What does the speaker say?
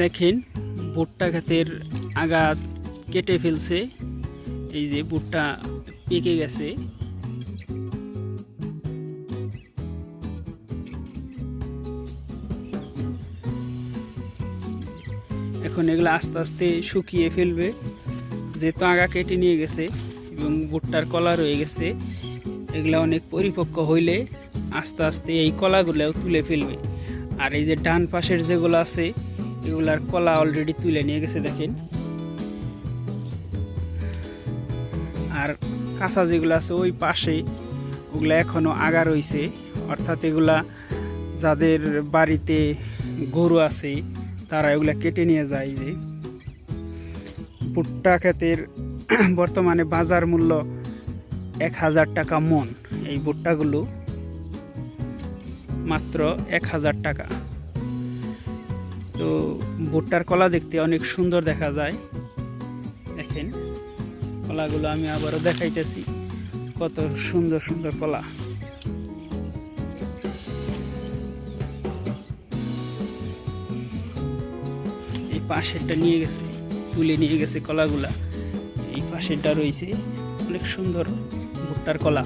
দেখেন, ভুট্টা ক্ষেতের আগা কেটে ফেলছে। এই যে ভুট্টা পেকে গেছে। এখন এগুলো আস্তে আস্তে শুকিয়ে ফেলবে। যেহেতু আগা কেটে নিয়ে গেছে এবং ভুট্টার কলা রয়ে গেছে, এগুলো অনেক পরিপক্ক হইলে আস্তে আস্তে এই কলাগুলোও তুলে ফেলবে। আর এই যে ডান পাশের যেগুলো আছে, এগুলার কলা অলরেডি তুলে নিয়ে গেছে দেখেন। আর কাঁচা যেগুলো আছে, ওই পাশে ওগুলা এখনও আগা রইছে অর্থাৎ এগুলা যাদের বাড়িতে গরু আছে, তারা এগুলা কেটে নিয়ে যায় যে। ভুট্টা ক্ষেতের বর্তমানে বাজার মূল্য এক হাজার টাকা মন এই ভুট্টাগুলো। মাত্র এক হাজার টাকা। তো ভুট্টার কলা দেখতে অনেক সুন্দর দেখা যায়। দেখেন, কলাগুলো আমি আবারও দেখাইতেছি, কত সুন্দর সুন্দর কলা। এই পাশেরটা নিয়ে গেছে, তুলে নিয়ে গেছে কলাগুলা। এই পাশেরটা রয়েছে অনেক সুন্দর ভুট্টার কলা।